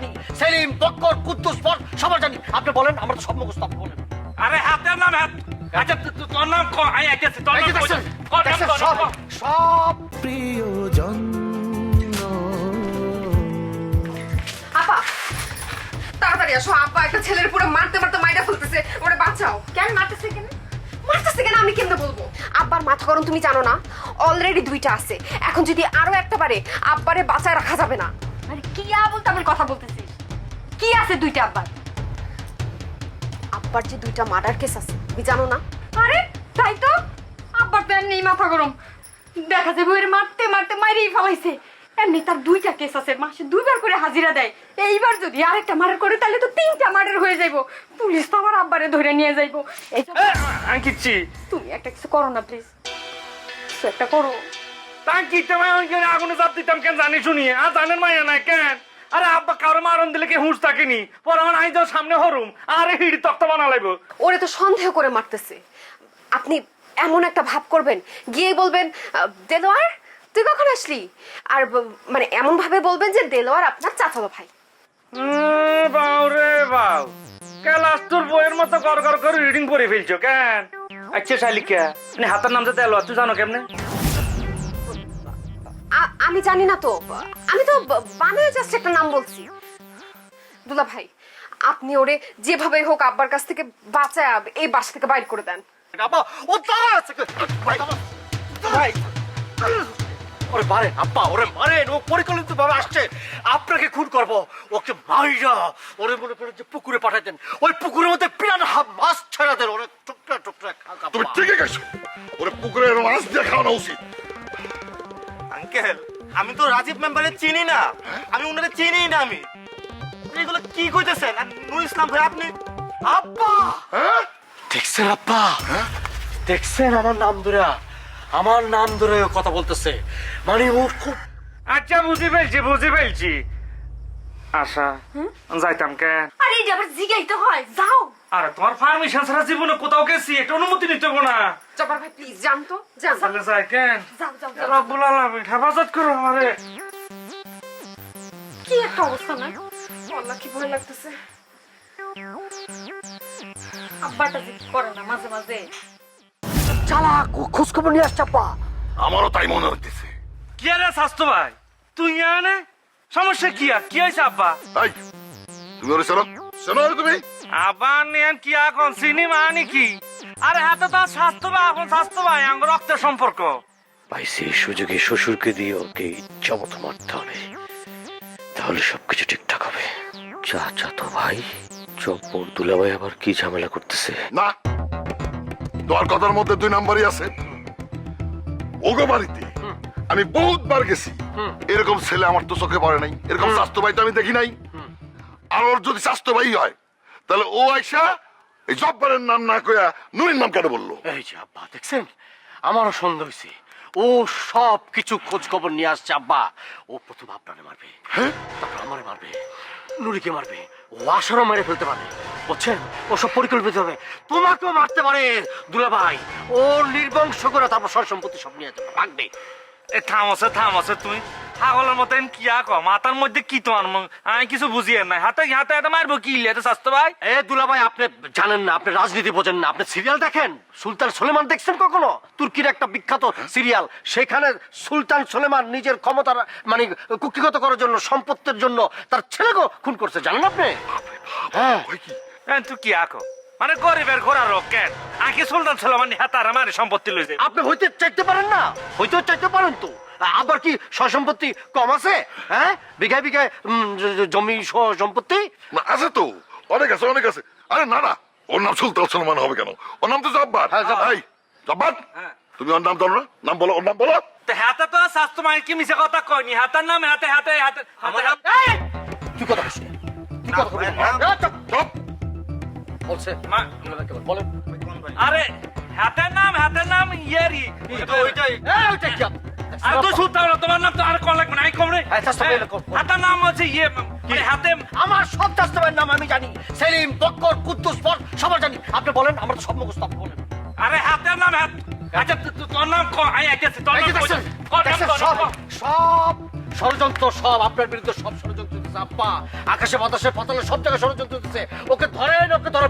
জানি সেলিম বক্কর কুদ্দুস পর সবার জানি। আপনি বলেন আমরা তো সব মুখস্থ আপনি বলেন। আরে হাতের নাম হাত আচ্ছা তু- তু- তোর নাম ক আই আইতেছি তোর নাম যে কই? দেখছেন, কর নাম দেখছেন, কর, সব সব প্রিয়জন আপা তাড়াতাড়ি আসো আব্বা একটা ছেলের পুরো মারতে মারতে মাইরা ফেলতেছে। ওরে বাঁচাও। কেন মারতেছে কেন? মারতেছে কেন আমি কেমনে বলব? আব্বার মাথা গরম তুমি জানো না? অলরেডি দুইটা আছে। এখন যদি আরও একটা পারে আব্বারে বাঁচায় রাখা যাবে না। মানে কি আবল তাবল কথা বলতেছিস? কি আছে দুইটা আব্বার? আব্বার যে দুইটা মার্ডার কেস আছে তুমি জানো না? আরে তাই তো? আব্বার তো এমনি মাথা গরম। দেখা যাবে ওর মারতে মারতে মাইরেই ফেলাইছে। এমনি তার দুইটা কেস আছে মাসে দুইবার করে হাজিরা দেয়। এইবার যদি আরেকটা মার্ডার করে তাহলে তো তিনটা মার্ডার হয়ে যাইব। পুলিশ তো আমার আব্বারে ধরে নিয়ে যাইব। এই তুমি একটা কিছু করো না প্লিজ কিছু একটা করো। তাই কি তোমায় আগুনে চাপ দিতাম কেন জানি শুনি? আর জানেন মাইয়া নাই কেন? আরে আব্বা কারও মারণ দিলে কি হুঁশ থাকেনি? পর আমার আই সামনে হরুম। আরে হিড়ি তক্তা বানা লাগবো ওরে তো সন্দেহ করে মারতেছে। আপনি এমন একটা ভাব করবেন গিয়ে বলবেন দেলোয়ার তুই কখন আসলি? আর মানে এমন ভাবে বলবেন যে দেলোয়ার আপনার চাচাতো ভাই। বাউ রে বাউ। ক্লাস তোর বইয়ের মতো কর কর করে রিডিং করে ফেলছো কেন? আচ্ছা শালিকা মানে হাতের নাম তো তেল তুই জানো কেমনে? আমি জানি না তো। আমি তো বানিয়ে জাস্ট একটা নাম বলছি। দুলা ভাই আপনি ওরে যেভাবে হোক আব্বার কাছ থেকে বাঁচায় এই বাসা থেকে বাইর করে দেন। আব্বা ও দাঁড়া আছে ভাই ওরে মারেন আব্বা ওরে মারেন ও পরিকল্পিত ভাবে আসছে। আপনাকে খুন করব। ওকে মাইরা ওরে মনে করে যে পুকুরে পাঠাই দেন। ওই পুকুরের মধ্যে পিরান হাফ মাছ ছেড়ে দেন। ওরে টুকরা টুকরা খাক তুমি। ঠিকই গেছো ওরে পুকুরের মাছ দিয়ে খাওয়ানো উচিত। আঙ্কেল আমি তো রাজীব মেম্বারে চিনি না। আমি উনারে চিনি না আমি। এগুলো কি কইতেছেন? আর নুর ইসলাম ভাই আপনি আব্বা! হ্যাঁ? দেখছেন আব্বা? দেখছেন আমার নাম ধরে? আমার নাম ধরে কথা বলতেছে। মানে ও খুব আচ্ছা বুঝি ফেলছি বুঝি ফেলছি। আশা যাইতাম কেন আরে এই যে আবার জিগাইতে হয় যাও। আরে তোমার পারমিশন ছাড়া জীবনে কোথাও গেছি একটা অনুমতি নিতে হব না। জবার ভাই প্লিজ জান তো জান তাহলে যাই কেন? যাও যাও যাও। রব্বুল আলামিন হেফাজত করো আমারে। কি একটা অবস্থা না? আল্লাহ কি ভয় লাগতেছে। আব্বাটা যে কি করে না মাঝে মাঝে। চালা খোঁজ খবর নিয়ে আসছে আব্বা। আমারও তাই মনে হইতেছে। কি আরে স্বাস্থ্য ভাই? তুই আনে সমস্যা কি আর? কি হয়েছে আব্বা? তাই তুমি ওরে শোনো শোনো তুমি? আবার নিয়েন কি এখন সিনেমা আনি কি? আরে হাতে তো স্বাস্থ্য ভাই এখন স্বাস্থ্য ভাই আঙ্গ রক্তের সম্পর্ক। পাইছি এই সুযোগে শ্বশুরকে দিয়ে ওকে ইচ্ছামতো মারতে হবে। তাহলে সবকিছু ঠিকঠাক হবে। চা চা তো ভাই চপ্পর দুলাভাই আবার কি ঝামেলা করতেছে? না তোমার কথার মধ্যে দুই নাম্বারই আছে। ওগো বাড়িতে আমি বহুতবার গেছি। এরকম ছেলে আমার তো চোখে পড়ে নাই। এরকম স্বাস্থ্য ভাই তো আমি দেখি নাই। আর ওর যদি স্বাস্থ্য ভাই হয় তাহলে ও আইসা এই জব্বারের নাম না কইয়া নুরির নাম কেন বলল? এই যে আব্বা দেখছেন? আমারও সন্দেহ হয়েছে ও সব কিছু খোঁজ খবর নিয়ে আসছে আব্বা। ও প্রথম আপনারে মারবে হ্যাঁ তারপর আমারে মারবে নুরিকে মারবে। ও আশারও মেরে ফেলতে পারে। বুঝছেন? ও সব পরিকল্পিত হবে। তোমাকেও মারতে পারে দুলাভাই। ওর নির্বংশ করে তারপর সর সম্পত্তি সব নিয়ে যেতে ভাগবে এ থামছে থামছে তুই ছাগলের মতন কি আক মাথার মধ্যে কি তোমার? আমি কিছু বুঝিয়ে নাই। হাতে হাতে হাতে মারবো কি? লেতে স্বাস্থ্য ভাই। এ দুলা ভাই আপনি জানেন না আপনি রাজনীতি বোঝেন না। আপনি সিরিয়াল দেখেন? সুলতান সুলেমান দেখছেন কখনো? তুর্কির একটা বিখ্যাত সিরিয়াল। সেখানে সুলতান সুলেমান নিজের ক্ষমতার মানে কুক্ষিগত করার জন্য সম্পত্তির জন্য তার ছেলেকে খুন করছে। জানেন আপনি? হ্যাঁ। তুই কি আক মানে গরিবের ঘোড়া রোগ কেন আঁকি সুলতান ছিল মানে হাতার আমার সম্পত্তি লইছে। আপনি হইতে চাইতে পারেন না? হইতে চাইতে পারেন তো। আবার কি সম্পত্তি কম আছে? হ্যাঁ? বিঘায় বিঘায় জমি স- সম্পত্তি আছে তো। অনেক আছে অনেক আছে। আরে না না। ওর নাম সুলতান সলমান হবে কেন? ওর নাম তো জব্বার। হ্যাঁ, জব্বার। জব্বার? তুমি ওর নাম জানো না। নাম বলো ওর নাম বলো। তো হাতে তো স্বাস্থ্য মানে কি মিশে কথা কয়নি? হাতার নাম হাতে হাতে হাতে হাতে হাতে। এই! তুই কথা বলছিস তুই কথা বলছিস এই, চুপ, চুপ। বলছে। মা- বলেন। আরে হাতের নাম হাতের নাম ইয়ারি। ওইটাই এই, ওইটাই আরে তুই শুনতে হবে তোমার নাম তো আর কোন লাগবে না আই কম রে হ্যাঁ, স্বাস্থ্য ভাই, কম, কম। হাতার নাম হচ্ছে ইয়ে মানে হাতে আমার সব চাস্তবের নাম আমি জানি। সেলিম বক্কর কুদ্দুস পর সবার জানি। আপনি বলেন আমরা তো সব মুখস্থ আপনি বলেন। আরে হাতের নাম হাত আচ্ছা তু- তু- তোর নাম ক আই আইতেছি তোর নাম যে কই? দেখছেন, কর নাম দেখছেন, কর, সব ষড়যন্ত্র সব আপনার বিরুদ্ধে সব ষড়যন্ত্র হচ্ছে আব্বা। আকাশে বাতাসে পাতালে সব জায়গায় ষড়যন্ত্র হচ্ছে ওকে ধরেন ওকে ধরে